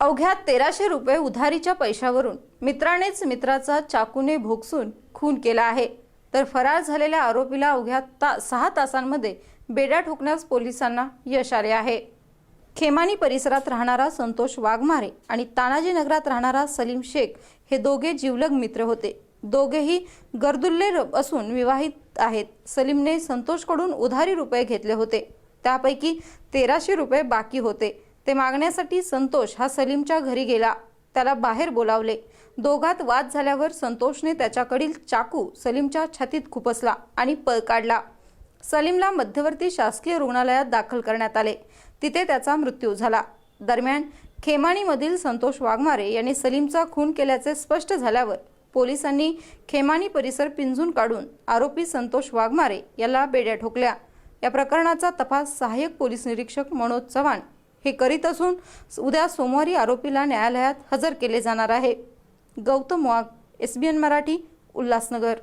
अवघ्या तेराशे रुपये उधारीच्या पैशावरून मित्रानेच मित्राचा चाकूने भोगसून खून केला आहे. तर फरार झालेल्या आरोपीला अवघ्या ता सहा तासांमध्ये बेड्या ठोकण्यास पोलिसांना यश आले आहे. खेमानी परिसरात राहणारा संतोष वाघमारे आणि तानाजी नगरात राहणारा सलीम शेख हे दोघे जिवलग मित्र होते. दोघेही गर्दुल्ले असून विवाहित आहेत. सलीमने संतोषकडून उधारी रुपये घेतले होते. त्यापैकी तेराशे रुपये बाकी होते. ते मागण्यासाठी संतोष हा सलीमच्या घरी गेला. त्याला बाहेर बोलावले. दोघात वाद झाल्यावर संतोषने त्याच्याकडील चाकू सलीमच्या छातीत खुपसला आणि पळ काढला. सलीमला मध्यवर्ती शासकीय रुग्णालयात दाखल करण्यात आले. तिथे त्याचा मृत्यू झाला. दरम्यान खेमाणीमधील संतोष वाघमारे यांनी सलीमचा खून केल्याचे स्पष्ट झाल्यावर पोलिसांनी खेमाणी परिसर पिंजून काढून आरोपी संतोष वाघमारे याला बेड्या ठोकल्या. या प्रकरणाचा तपास सहाय्यक पोलीस निरीक्षक मनोज चव्हाण हे करीत असून उद्या सोमवारी आरोपीला न्यायालयात हजर केले जाणार आहे. गौतम वाघ एन मराठी उल्हासनगर.